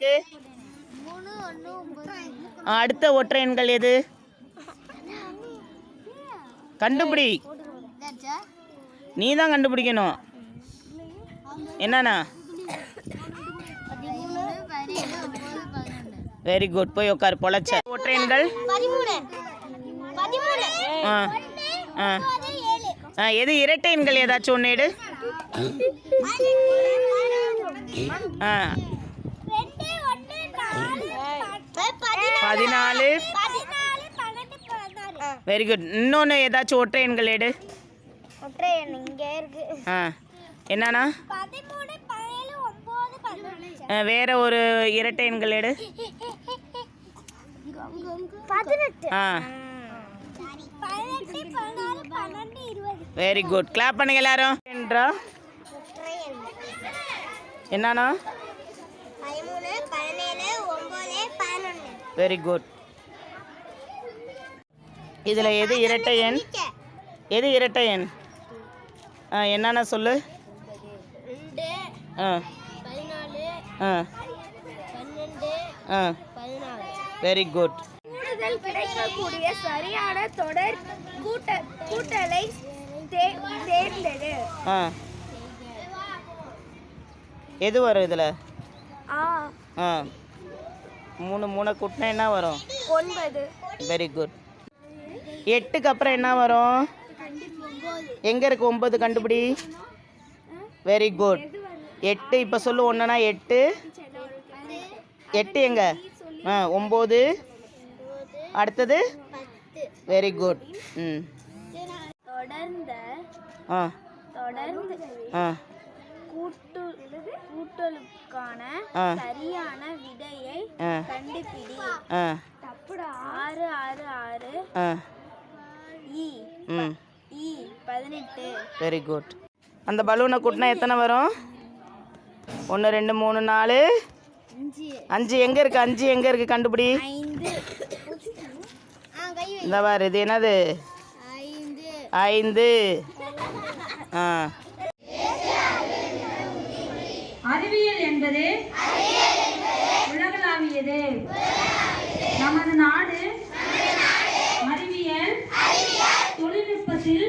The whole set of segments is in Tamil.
இருக்கு. ஆ, அடுத்த ஒற்றை எண்கள் எது? கண்டுபிடி. நீ தான் கண்டுபிடிக்கணும். என்னண்ணா? வெரி குட் போய் உட்கார் பொழைச்ச. ஒற்றை எண்கள்? ஆ ஆ. ஆ எது? இரட்டை எண்கள் ஏதாச்சும் ஒன்று எடு. ஆ ரெண்டு ஒன்று நாலு பதினாலு. வெரி குட் இன்னொன்று ஏதாச்சும் ஒற்றை எண்கள் எடு. ஒற்றை எண் இங்கே இருக்கு. ஆ. ஆ, வேற ஒரு இரட்டை எண்கள் எடு. ஆ. வெரி குட் கிளாப் பண்ணுங்க எல்லாரும். என்றா ஒற்றை எண் என்னண்ணா பதிமூணு பதினேழு ஒம்பது பதினொன்று வெரி குட் இதில் எது இரட்டை எண்? எது இரட்டை எண்? ஆ என்னண்ணா சொல்லு. ஆ. ஆ. ஆ. வெரி குட் கூடுதல் கிடைக்கக்கூடிய சரியான தொடர் கூட்ட கூட்டலை தே- தேர்ந்தெடு. ஆ. எது வரும் இதில்? ஆ. ஆ. மூணு மூணு கூட்டினா என்ன வரும்? ஒன்பது. வெரி குட் எட்டுக்கு அப்புறம் என்ன வரும்? எங்கே இருக்கு ஒம்பது கண்டுபிடி? வெரி குட் எட்டு இப்போ சொல்லு ஒன்றுனா எட்டு. எட்டு எங்க? ஆ ஒம்பது அடுத்தது? வெரி குட் ம். தொடர்ந்த ஆ. தொடர்ந்து ஆ. கூட்டலுக்கான. சரியான விடையை கண்டுபிடி. ஆ. ஆறு ஆறு ஆறு. ஆ. இ ம். இ பதினெட்டு. வெரி குட் அந்த பலூனை கூட்டினா எத்தனை வரும்? ஒன்று ரெண்டு மூணு நாலு. அஞ்சு எங்கே இருக்குது அஞ்சு எங்கே இருக்குது கண்டுபிடி. இந்த பாரு இது என்னது? ஐந்து. ஆ. அறிவியல் என்பது உலகளாவியது. நமது நாடு அறிவியல் தொழில்நுட்பத்தில்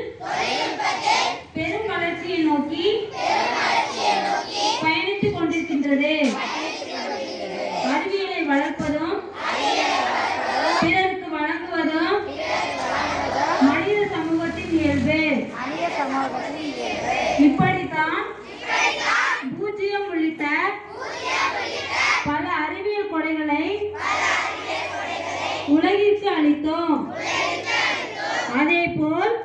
பெரும் வளர்ச்சியை நோக்கி பயணித்துக் கொண்டிருக்கின்றது. அறிவியலை வளர்ப்பதும் பிறருக்கு வழங்குவதும் மனித சமூகத்தின் இயல்பு. இப்படித்தான் பூஜ்ஜியம் உள்ளிட்ட பல அறிவியல் கொடைகளை உலகிற்கு அளித்தோம். அதே போல்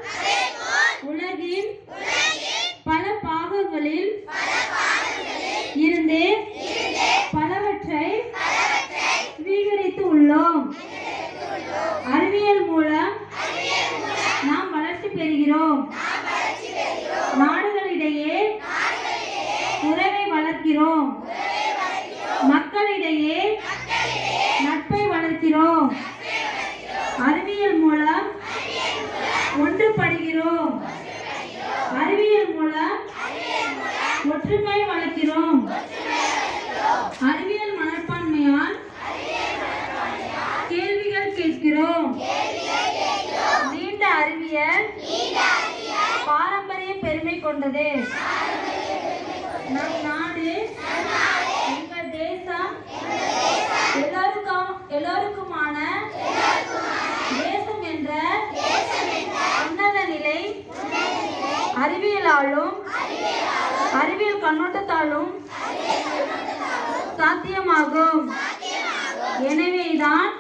கொண்டது. நம் நாடு எங்கள் தேசம் எல்லோருக்கும் எல்லோருக்குமான தேசம் என்ற உன்னத நிலை அறிவியலாலும் அறிவியல் கண்ணோட்டத்தாலும் சாத்தியமாகும். எனவேதான்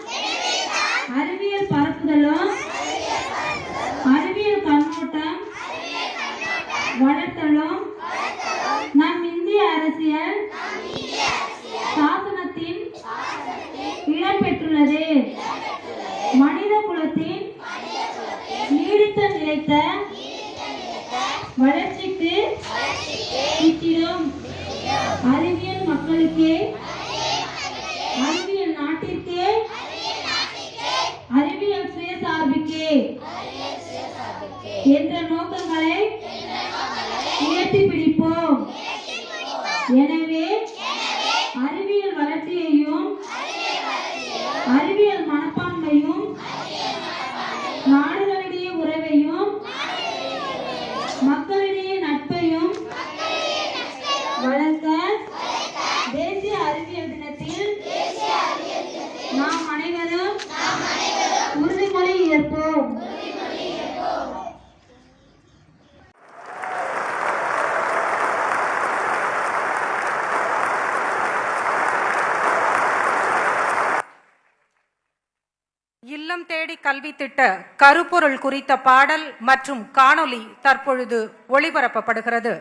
அறிவியல் பரப்புதலும் அறிவியல் கண்ணோட்டம் வளர்த்தலும் நம் இந்திய அரசியல். சாசனத்தின் இடம்பெற்றுள்ளது மனித குலத்தின் நீடித்த நிலைத்த வளர்ச்சிக்கு இச்சிடும் அறிவியல் மக்களுக்கே என்ற நோக்கங்களை? உயர்த்தி பிடிப்போம். எனவே அறிவியல் வளர்ச்சியையும் அறிவியல் மனப்பான்மையும் நாடுகளிடையே உறவையும் மக்களிடையே நட்பையும் வளர்க்க இல்லம் தேடி கல்வி திட்ட கருப்பொருள் குறித்த பாடல் மற்றும் காணொலி தற்பொழுது ஒளிபரப்பப்படுகிறது.